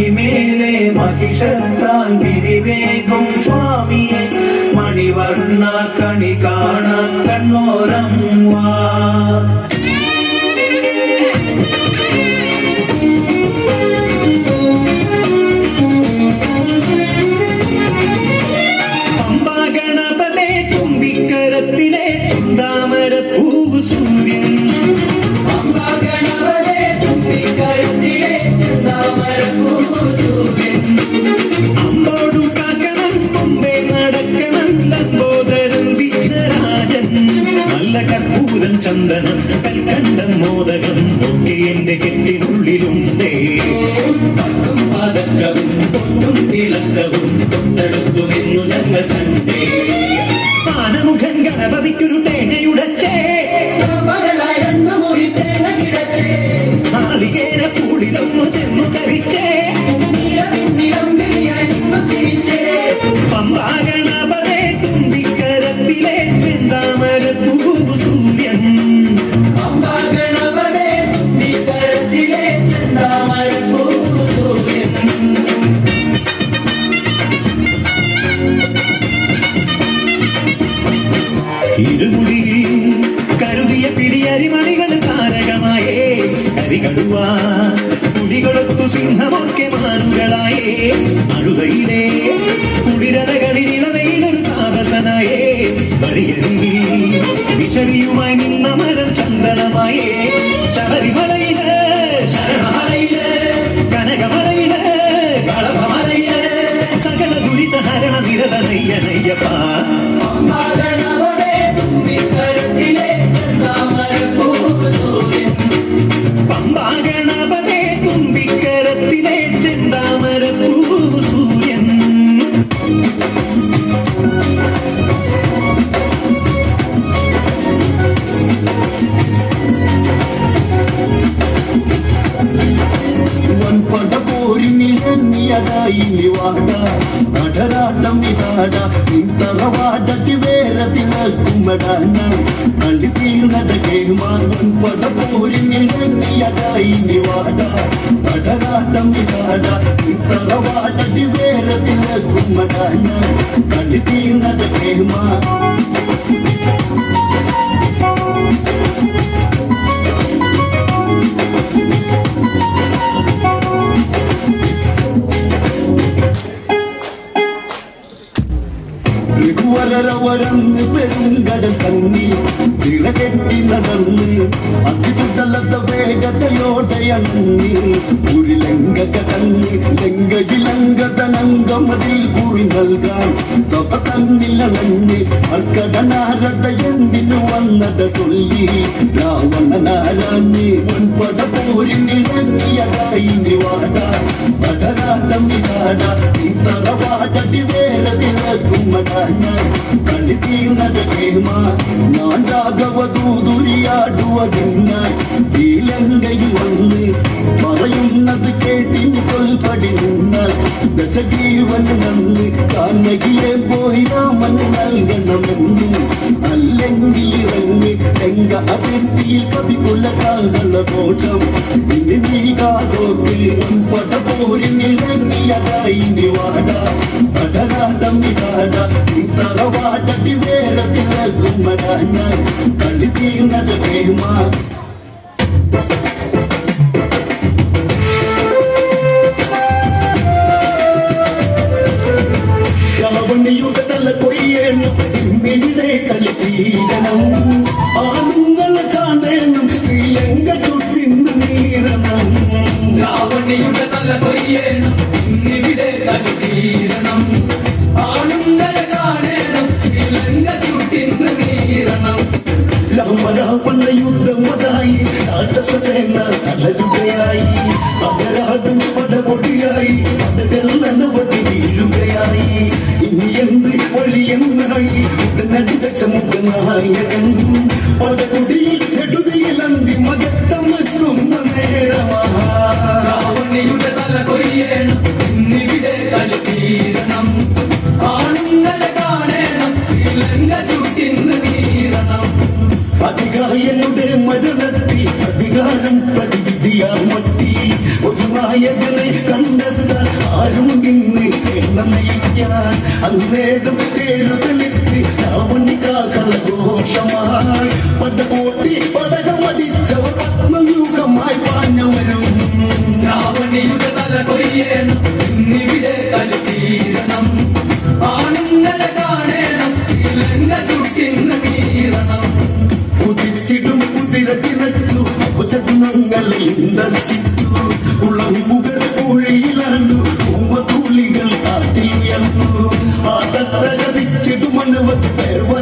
மகிமேலே மகிஷத்தான் விரிவேகும் சுவாமி. மணிவர்ணா கணி காண கண்ணோரம் வா. പതക്കവും പൊട്ടും തിളക്കവും തൊട്ടടുത്തു നിന്നു ഞങ്ങൾ കണ്ടേ. ആനമുഖൻ ഗണപതിക്കൊരു തേങ്ങയുടച്ചേ ഇരുമുടിയിൽ കരുതിയ പിടിയരിമണികൾ താരകമായേ. കരികടുവ. കുടികളൊത്തു സിംഹമൊക്കെ മാനുകളായേ. അഴുതയിലെ കുടിരതകളിൽ ഇളവയിലൊരു താപസനായേ. വഴിയരികിൽ വിശരിയുമായി നിന്ന മരം ചന്ദനമായേ. ശബരിമലയിൽ ಪಡಪೂರಿನಿ ಹೆಮ್ಮಿಯದ ಇನಿವಾಡ ನಡರಾಟಮಿದಾಡ ಇಂತರವಾಡತಿ ವೇರತಿನ ಕುಮ್ಮಡಾನ ಅಲ್ಲಿ ತೀರ್ನದಗೆ ಮಾಗನ್ ಪಡಪೂರಿನಿ ಹೆಮ್ಮಿಯದ ಇನಿವಾಡ ನಡರಾಟಮಿದಾಡ ಇಂತರವಾಡತಿ ವೇರತಿನ ಕುಮ್ಮಡಾನ ಅಲ್ಲಿ ತೀರ್ನದಗೆ ಮಾ வர வரன்னு பெருங்கடல் தண்ணி திரகெட்டி நடந்து அத்தி துட்டலத்த வேகத்தையோட அண்ணி ஒரு லெங்க தண்ணி லெங்க இலங்கத நங்கமதில் கூறி நல்கான் தொக தண்ணில நன்னி அர்க்கத நாரத எண்ணினு வந்தத சொல்லி ராவ గగనాయాన్ని పొంపద పూరిని రమ్యదాయిని వాట మదరాటం విధాన ఇంతల వాటటి వేరది గుమ్మటాన ಗಳಿಕೆ ನಗಗೆ ನಾಡಾಗವದು ದುರಿಯಾಡುவதென்ன பீலங்கையில் ஒன்று மறையுன்னது கேட்டின் கொல்படி நின்ன தசகீவன் நன்று கண்ணகியே போய் ராமன் அதிர்த்தியில் கவி கொள்ள கால்கள போட்டம் இனி நீ തീർന്നത് കേമാ രാവണിയുടെ തല കൊയ്യണം ഇന്നിവിടെ കളി തീരണം ആണുങ്ങളെ കാണണം ശ്രീലങ്ക ചുട്ടിന്ന് നീരണം രാവണിയുടെ തല കൊയ്യണം ഇന്നിവിടെ തല കണ്ട് നയിക്കാൻ അന്നേരം തേരുതെളിച്ച് ഘോഷമായി പടപോട്ടി പടകമടിച്ചവ പത്മവ്യൂഹമായി പാഞ്ഞവരും. ഇന്നിവിടെ കരുതീരണം. ആണുങ്ങളെ കാണേണം കുതിച്ചിടും കുതിര തിരച്ചു അവസരങ്ങളെയും ദർശിക്കും. the world.